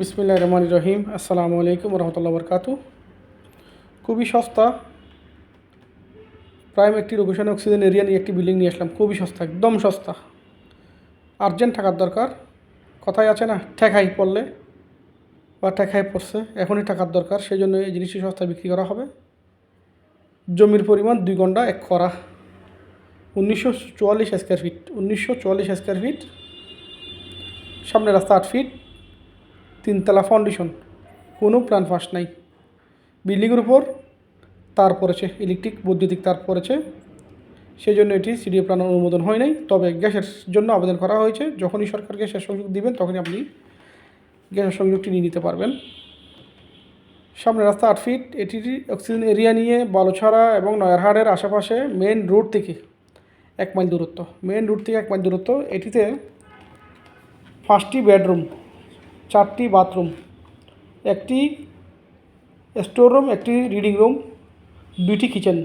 বিসমিল্লাহ রহমান রহিম। আসসালামু আলাইকুম রহমতুল্লাহ বরকাত খুবই সস্তা। প্রাইম একটি লোকেশন অক্সিজেন এরিয়া নিয়ে একটি বিল্ডিং নিয়ে আসলাম। খুবই সস্তা, একদম সস্তা। আর্জেন্ট টাকার দরকার। কথাই আছে না, ঠেকাই পড়লে বা ঠেকাই পড়ছে, এখনই টাকার দরকার। সেই জন্য এই জিনিসটি সস্তায় বিক্রি করা হবে। জমির পরিমাণ দুই ঘণ্টা এক খরা। উনিশশো চুয়াল্লিশ স্কোয়ার ফিট উনিশশো চুয়াল্লিশ স্কোয়ার ফিট সামনে রাস্তা আট ফিট তিনতলা ফাউন্ডেশন কোনো প্ল্যান ফাঁস নাই। বিল্ডিংয়ের উপর, তার পড়েছে ইলেকট্রিক বৈদ্যুতিক তার পড়েছে সেই জন্য এটি সিডিএ প্ল্যান অনুমোদন হয় নাই। তবে গ্যাসের জন্য আবেদন করা হয়েছে। যখনই সরকার গ্যাসের সংযোগ দিবেন, তখনই আপনি গ্যাসের সংযোগটি নিয়ে নিতে পারবেন। সামনে রাস্তা আট ফিট এটির অক্সিজেন এরিয়া নিয়ে বালুছড়া এবং নয়ারহাটের আশেপাশে মেন রোড থেকে এক মাইল দূরত্ব। মেন রোড থেকে এক মাইল দূরত্ব। এটিতে পাঁচটি বেডরুম চারটি বাথরুম, একটি স্টোর রুম, একটি রিডিং রুম, দুইটি কিচেন।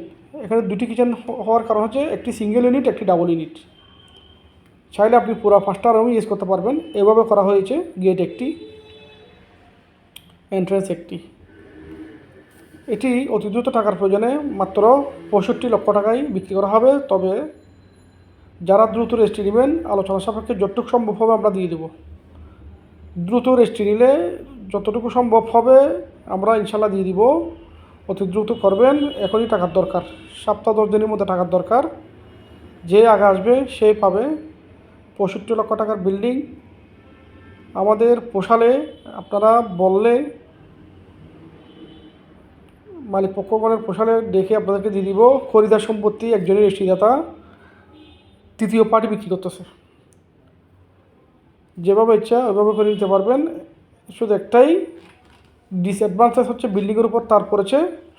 এখানে দুটি কিচেন হওয়ার কারণ হচ্ছে একটি সিঙ্গেল ইউনিট, একটি ডাবল ইউনিট। চাইলে আপনি পুরো পাঁচটা রুম ইউজ করতে পারবেন। এভাবে করা হয়েছে গেট একটি, এন্ট্রেন্স একটি। এটি অতি দ্রুত টাকার প্রয়োজনে মাত্র পঁয়ষট্টি লক্ষ টাকায় বিক্রি করা হবে। তবে যারা দ্রুত রেজিস্ট্রি নেবেন, আলোচনা সাপেক্ষে যতটুকু সম্ভব হবে আমরা দিয়ে দেবো। দ্রুত রেজিস্ট্রি নিলে যতটুকু সম্ভব হবে, আমরা ইনশাল্লাহ দিয়ে দিব। অতি দ্রুত করবেন, এখনই টাকার দরকার। সপ্তাহ দশ দিনের মধ্যে টাকার দরকার। যে আগে আসবে, সে পাবে। পঁয়ষট্টি লক্ষ টাকার বিল্ডিং। আমাদের পোষালে আপনারা বললে মালিক পক্ষগণের পোষালে ডেকে আপনাদেরকে দিয়ে দিব। খরিদার সম্পত্তি একজনের রেজিস্ট্রিদাতা তৃতীয় পার্টি বিক্রি করতেছে। যেভাবে ইচ্ছা, ওইভাবে করে নিতে পারবেন। শুধু একটাই ডিসঅ্যাডভান্টেজ হচ্ছে বিল্ডিংয়ের উপর, তার পড়েছে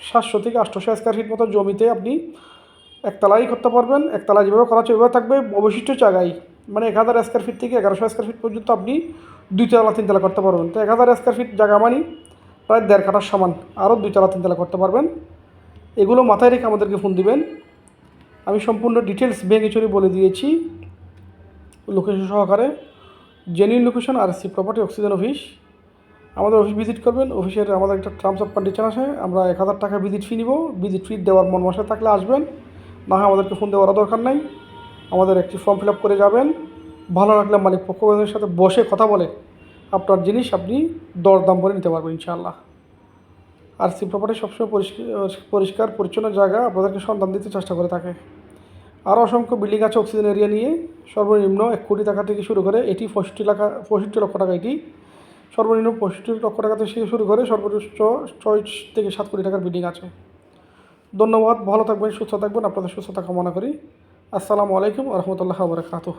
সাতশো থেকে আটশোশো স্কোয়ার ফিট মতো জমিতে আপনি একতলাই করতে পারবেন। একতলা যেভাবে করা হচ্ছে, ওইভাবে থাকবে অবশিষ্ট জায়গায়। মানে এক হাজার স্কোয়ার ফিট থেকে এগারোশো স্কোয়ার ফিট পর্যন্ত আপনি দুই দুইতলা, তিনতলা করতে পারবেন। তো এক হাজার স্কোয়ার ফিট জায়গা মানে প্রায় দেড় কাঠার সমান, আরও দুই দুইতলা, তিনতলা করতে পারবেন। এগুলো মাথায় রেখে আমাদেরকে ফোন দিবেন। আমি সম্পূর্ণ ডিটেলস ভেঙে চুরি বলে দিয়েছি। লোকেশন সহকারে। জেনুইন লোকেশন আর সি প্রপার্টি অক্সিজেন অফিস আমাদের অফিস ভিজিট করবেন অফিসের আমাদের একটা টার্মস অফ কন্ডিশন আছে। আমরা এক হাজার টাকা ভিজিট ফি নিব। ভিজিট ফি দেওয়ার মন মশা থাকলে আসবেন। না হয় আমাদেরকে ফোন দেওয়ার দরকার নাই। আমাদের একটি ফর্ম ফিল আপ করে যাবেন। ভালো লাগলে মালিক পক্ষের সাথে বসে কথা বলে আপনার জিনিস আপনি দরদাম করে নিতে পারবেন ইনশাআল্লাহ। আর সি প্রপার্টি সবসময় পরিষ্কার পরিষ্কার, পরিচ্ছন্ন জায়গা। আপনাদেরকে সন্ধান দিতে চেষ্টা করে থাকে। আরও অসংখ্য বিল্ডিং আছে অক্সিজেন এরিয়া নিয়ে। সর্বনিম্ন এক কোটি টাকা থেকে শুরু করে এটি পঁয়ষট্টি টাকা পঁয়ষট্টি লক্ষ টাকা এটি। সর্বনিম্ন পঁয়ষট্টি লক্ষ টাকা থেকে শুরু করে সর্বোচ্চ ছয় থেকে সাত কোটি টাকার বিল্ডিং আছে। ধন্যবাদ, ভালো থাকবেন, সুস্থ থাকবেন, আপনাদের সুস্থতা কামনা করি। আসসালামু আলাইকুম রহমতুল্লাহ বরকাতহ।